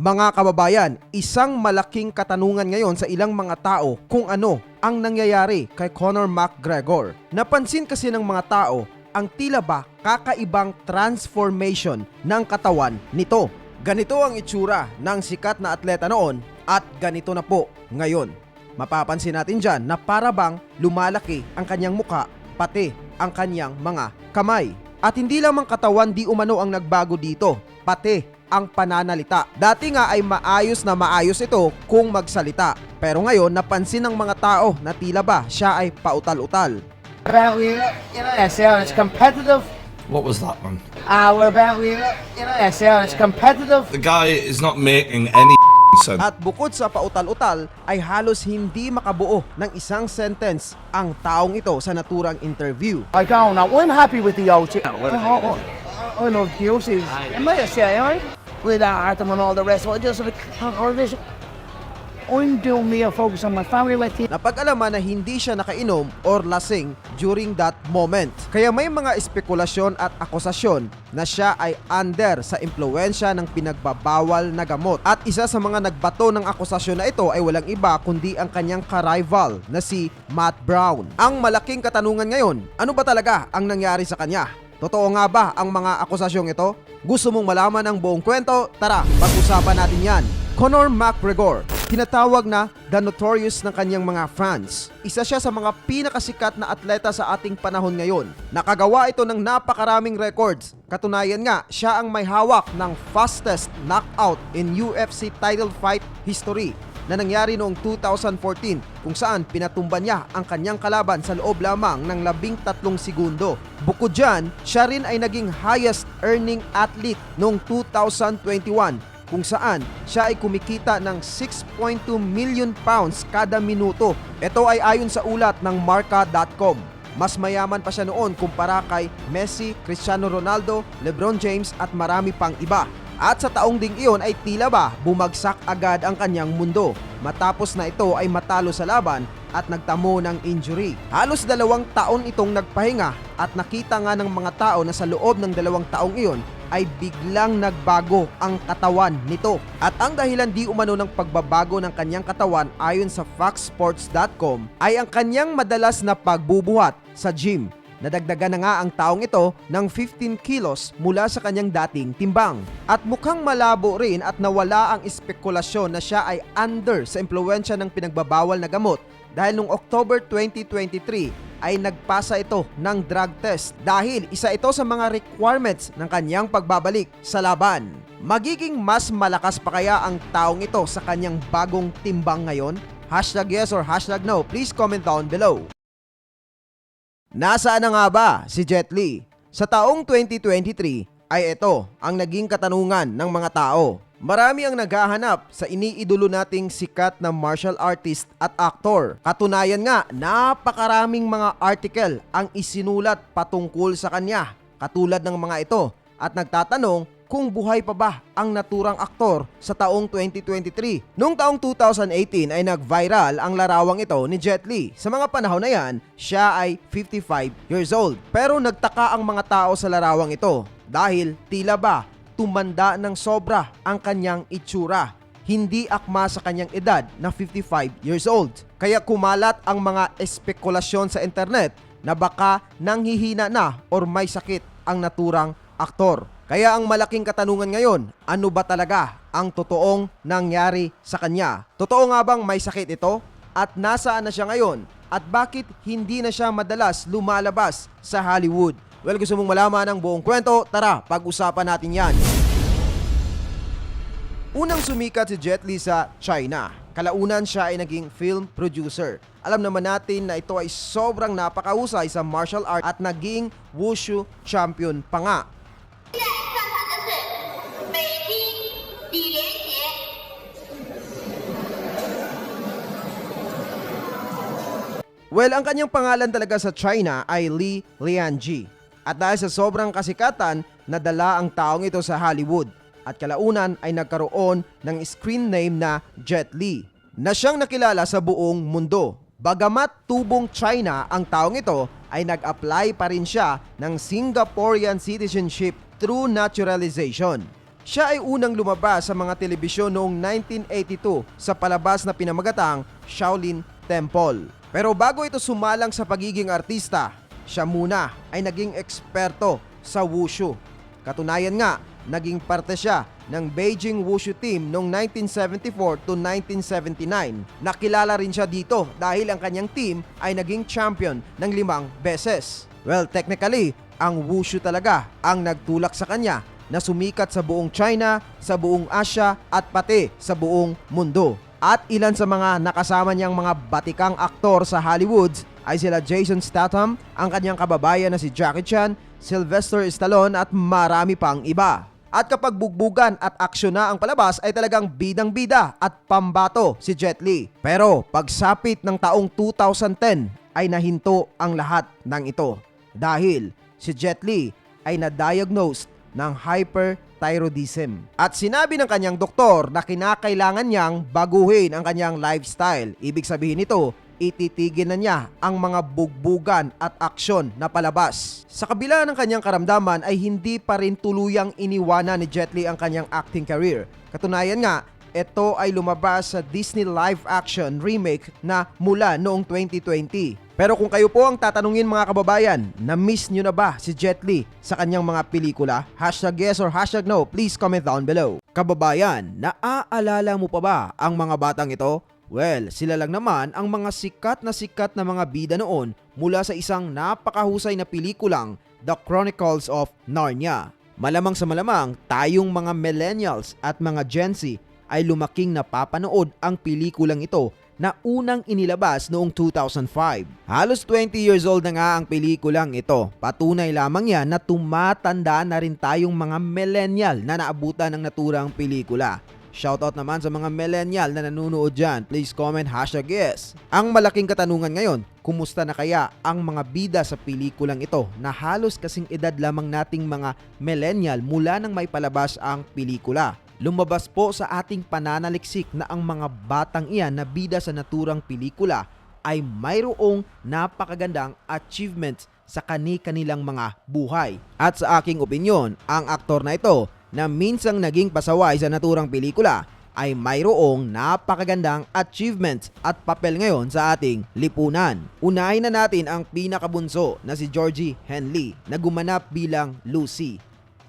Mga kababayan, isang malaking katanungan ngayon sa ilang mga tao kung ano ang nangyayari kay Conor McGregor. Napansin kasi ng mga tao ang tila ba kakaibang transformation ng katawan nito. Ganito ang itsura ng sikat na atleta noon at ganito na po ngayon. Mapapansin natin dyan na para bang lumalaki ang kanyang muka pati ang kanyang mga kamay. At hindi lamang katawan di umano ang nagbago dito, pati ang pananalita. Dati nga ay maayos na maayos ito kung magsalita. Pero ngayon napansin ng mga tao na tila ba siya ay pautal-utal. about we, you know, SL, it's competitive. What was that one? Uh, we're about we, you know, SL, it's competitive. The guy is not making any sense. At bukod sa pautal-utal ay halos hindi makabuo ng isang sentence ang taong ito sa naturang interview. I don't know. I'm happy with the OT. I, I, I love the OT. I right? With Artem and all the rest, I just like, or this. I'm doing me a focus on my family with you. Napag-alaman na hindi siya nakainom or lasing during that moment. Kaya may mga espekulasyon at akusasyon na siya ay under sa impluensya ng pinagbabawal na gamot. At isa sa mga nagbato ng akusasyon na ito ay walang iba kundi ang kanyang ka-rival na si Matt Brown. Ang malaking katanungan ngayon, ano ba talaga ang nangyari sa kanya? Totoo nga ba ang mga akusasyong ito? Gusto mong malaman ang buong kwento? Tara, pag-usapan natin yan. Conor McGregor, tinatawag na The Notorious ng kanyang mga fans. Isa siya sa mga pinakasikat na atleta sa ating panahon ngayon. Nakagawa ito ng napakaraming records. Katunayan nga, siya ang may hawak ng fastest knockout in UFC title fight history na nangyari noong 2014 kung saan pinatumba niya ang kanyang kalaban sa loob lamang ng labing tatlong segundo. Bukod dyan, siya rin ay naging highest earning athlete noong 2021 kung saan siya ay kumikita ng 6.2 million pounds kada minuto. Ito ay ayon sa ulat ng Marca.com. Mas mayaman pa siya noon kumpara kay Messi, Cristiano Ronaldo, LeBron James at marami pang iba. At sa taong ding iyon ay tila ba bumagsak agad ang kanyang mundo matapos na ito ay matalo sa laban at nagtamo ng injury. Halos dalawang taon itong nagpahinga at nakita nga ng mga tao na sa loob ng dalawang taong iyon ay biglang nagbago ang katawan nito. At ang dahilan di umano ng pagbabago ng kanyang katawan ayon sa foxsports.com ay ang kanyang madalas na pagbubuhat sa gym Nadagdagan na nga ang taong ito ng 15 kilos mula sa kanyang dating timbang. At mukhang malabo rin at nawala ang espekulasyon na siya ay under sa impluensya ng pinagbabawal na gamot dahil noong October 2023 ay nagpasa ito ng drug test dahil isa ito sa mga requirements ng kanyang pagbabalik sa laban. Magiging mas malakas pa kaya ang taong ito sa kanyang bagong timbang ngayon? Hashtag yes or hashtag no, please comment down below. Nasaan na nga ba si Jet Li? Sa taong 2023 ay ito ang naging katanungan ng mga tao. Marami ang naghahanap sa iniidolo nating sikat na martial artist at aktor. Katunayan nga, napakaraming mga article ang isinulat patungkol sa kanya. Katulad ng mga ito at nagtatanong kung buhay pa ba ang naturang aktor sa taong 2023. Noong taong 2018 ay nag-viral ang larawang ito ni Jet Li. Sa mga panahon na yan, siya ay 55 years old. Pero nagtaka ang mga tao sa larawang ito dahil tila ba tumanda ng sobra ang kanyang itsura. Hindi akma sa kanyang edad na 55 years old. Kaya kumalat ang mga espekulasyon sa internet na baka nanghihina na or may sakit ang naturang aktor. Kaya ang malaking katanungan ngayon, ano ba talaga ang totoong nangyari sa kanya? Totoo nga bang may sakit ito? At nasaan na siya ngayon? At bakit hindi na siya madalas lumalabas sa Hollywood? Well, gusto mong malaman ang buong kwento? Tara, pag-usapan natin yan. Unang sumikat si Jet Li sa China. Kalaunan siya ay naging film producer. Alam naman natin na ito ay sobrang napakahusay sa martial art at naging wushu champion pa nga. Well, ang kanyang pangalan talaga sa China ay Li Lianji. At dahil sa sobrang kasikatan, nadala ang taong ito sa Hollywood. At kalaunan ay nagkaroon ng screen name na Jet Li, na siyang nakilala sa buong mundo. Bagamat tubong China ang taong ito, ay nag-apply pa rin siya ng Singaporean citizenship through naturalization. Siya ay unang lumabas sa mga telebisyon noong 1982 sa palabas na pinamagatang Shaolin Temple. Pero bago ito sumalang sa pagiging artista, siya muna ay naging eksperto sa wushu. Katunayan nga, naging parte siya ng Beijing Wushu Team noong 1974 to 1979. Nakilala rin siya dito dahil ang kanyang team ay naging champion ng limang beses. Well, technically, ang Wushu talaga ang nagtulak sa kanya na sumikat sa buong China, sa buong Asia at pati sa buong mundo. At ilan sa mga nakasama niyang mga batikang aktor sa Hollywood ay sila Jason Statham, ang kanyang kababayan na si Jackie Chan, Sylvester Stallone at marami pang iba. At kapag bugbugan at aksyon na ang palabas ay talagang bidang-bida at pambato si Jet Li. Pero pagsapit ng taong 2010 ay nahinto ang lahat ng ito dahil si Jet Li ay na-diagnosed ng hyperthyroidism. At sinabi ng kanyang doktor na kinakailangan niyang baguhin ang kanyang lifestyle. Ibig sabihin nito, ititigil na niya ang mga bugbugan at aksyon na palabas. Sa kabila ng kanyang karamdaman ay hindi pa rin tuluyang iniwanan ni Jet Li ang kanyang acting career. Katunayan nga, ito ay lumabas sa Disney live action remake na mula noong 2020. Pero kung kayo po ang tatanungin mga kababayan, na-miss nyo na ba si Jet Li sa kanyang mga pelikula? Hashtag yes or hashtag no, please comment down below. Kababayan, naaalala mo pa ba ang mga batang ito? Well, sila lang naman ang mga sikat na sikat na mga bida noon mula sa isang napakahusay na pelikulang The Chronicles of Narnia. Malamang sa malamang, tayong mga millennials at mga Gen Z ay lumaking napapanood ang pelikulang ito na unang inilabas noong 2005. Halos 20 years old na nga ang pelikulang ito. Patunay lamang yan na tumatanda na rin tayong mga millennial na naabutan ng naturang pelikula. Shoutout naman sa mga millennial na nanonood dyan. Please comment hashtag yes. Ang malaking katanungan ngayon, kumusta na kaya ang mga bida sa pelikulang ito na halos kasing edad lamang nating mga millennial mula nang may palabas ang pelikula? Lumabas po sa ating pananaliksik na ang mga batang iyan na bida sa naturang pelikula ay mayroong napakagandang achievements sa kani-kanilang mga buhay. At sa aking opinyon, ang aktor na ito na minsang naging pasaway sa naturang pelikula ay mayroong napakagandang achievements at papel ngayon sa ating lipunan. Unahin na natin ang pinakabunso na si Georgie Henley na gumanap bilang Lucy.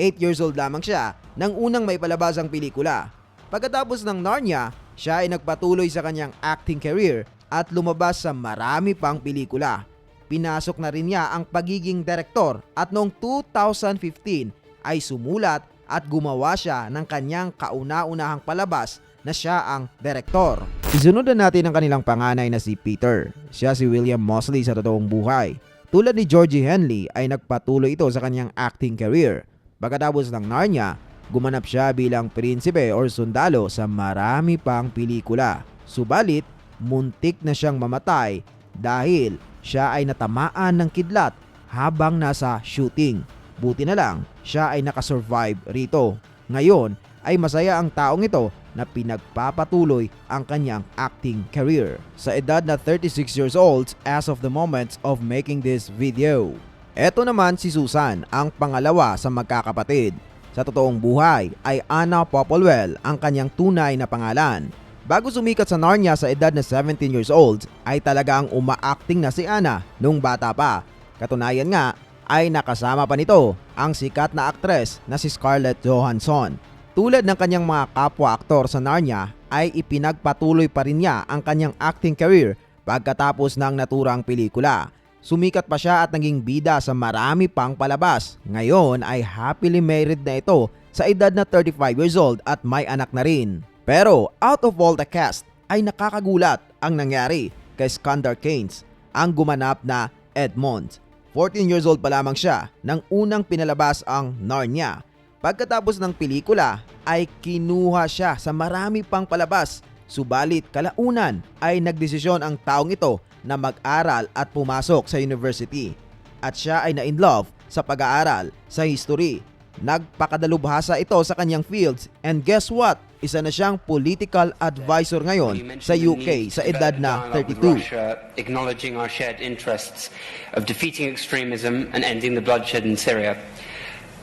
8 years old lamang siya nang unang may palabas ang pelikula. Pagkatapos ng Narnia, siya ay nagpatuloy sa kanyang acting career at lumabas sa marami pang pelikula. Pinasok na rin niya ang pagiging direktor at noong 2015 ay sumulat at gumawa siya ng kanyang kauna-unahang palabas na siya ang direktor. Isunod na natin ang kanilang panganay na si Peter. Siya si William Mosley sa totoong buhay. Tulad ni Georgie Henley ay nagpatuloy ito sa kanyang acting career. Pagkatapos ng Narnia, gumanap siya bilang prinsipe or sundalo sa marami pang pelikula. Subalit, muntik na siyang mamatay dahil siya ay natamaan ng kidlat habang nasa shooting. Buti na lang, siya ay nakasurvive rito. Ngayon ay masaya ang taong ito na pinagpapatuloy ang kanyang acting career. Sa edad na 36 years old as of the moment of making this video. Ito naman si Susan, ang pangalawa sa magkakapatid. Sa totoong buhay ay Anna Popplewell ang kanyang tunay na pangalan. Bago sumikat sa Narnia sa edad na 17 years old, ay talagang uma-acting na si Anna nung bata pa. Katunayan nga, ay nakasama pa nito ang sikat na aktres na si Scarlett Johansson. Tulad ng kanyang mga kapwa-aktor sa Narnia, ay ipinagpatuloy pa rin niya ang kanyang acting career pagkatapos ng naturang pelikula. Sumikat pa siya at naging bida sa marami pang palabas. Ngayon ay happily married na ito sa edad na 35 years old at may anak na rin. Pero out of all the cast ay nakakagulat ang nangyari kay Skander Keynes, ang gumanap na Edmond. 14 years old pa lamang siya nang unang pinalabas ang Narnia. Pagkatapos ng pelikula ay kinuha siya sa marami pang palabas. Subalit kalaunan ay nagdesisyon ang taong ito na mag-aral at pumasok sa university. At siya ay na-inlove sa pag-aaral sa history. Nagpakadalubhasa ito sa kanyang fields and guess what? Isa na siyang political advisor ngayon sa UK sa edad na 32. Russia, acknowledging our shared interests of defeating extremism and ending the bloodshed in Syria.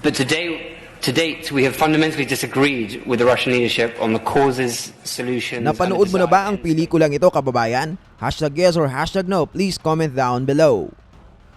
But today, To date, we have fundamentally disagreed with the Russian leadership on the causes, solutions, Napanood mo na ba ang pelikulang ito, kababayan? Hashtag yes or hashtag no, please comment down below.